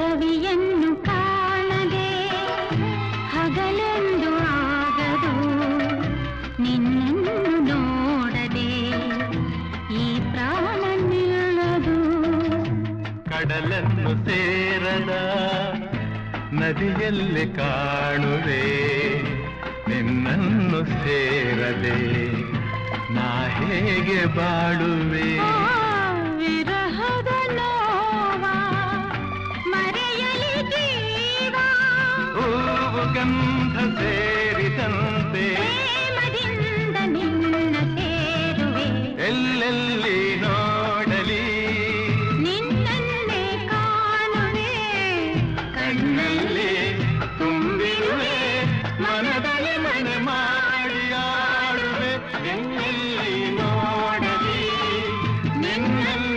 ರವಿಯನ್ನು ಕಾಣದೆ ಹಗಲೆಂದು ಆಗದು. ನಿನ್ನನ್ನು ನೋಡದೆ ಈ ಪ್ರಾಣ ನಿಲ್ಲದು ಕಡಲನ್ನು ಸೇರದ ನದಿಯಲ್ಲಿ ಕಾಣುವೆ. ನಿನ್ನನ್ನು ಸೇರದೆ ನಾ ಹೇಗೆ ಬಾಳುವೆ? ಸುಗಂಧ ಸೇರಿದಂತೆ ನಿನ್ನ ಸೇರುವೆ ಎಲ್ಲೆಲ್ಲಿ ನೋಡಲಿ ನಿನ್ನನ್ನೇ ಕಾಣುವೆ ಕಣ್ಣಲ್ಲಿ ತುಂಬಿರುವೆ ಮನದಲ್ಲಿ ಮನೆ ಮಾಡಿಯಾಡುವೆ ಎಲ್ಲೆಲ್ಲಿ ನೋಡಲಿ ನಿನ್ನನ್ನು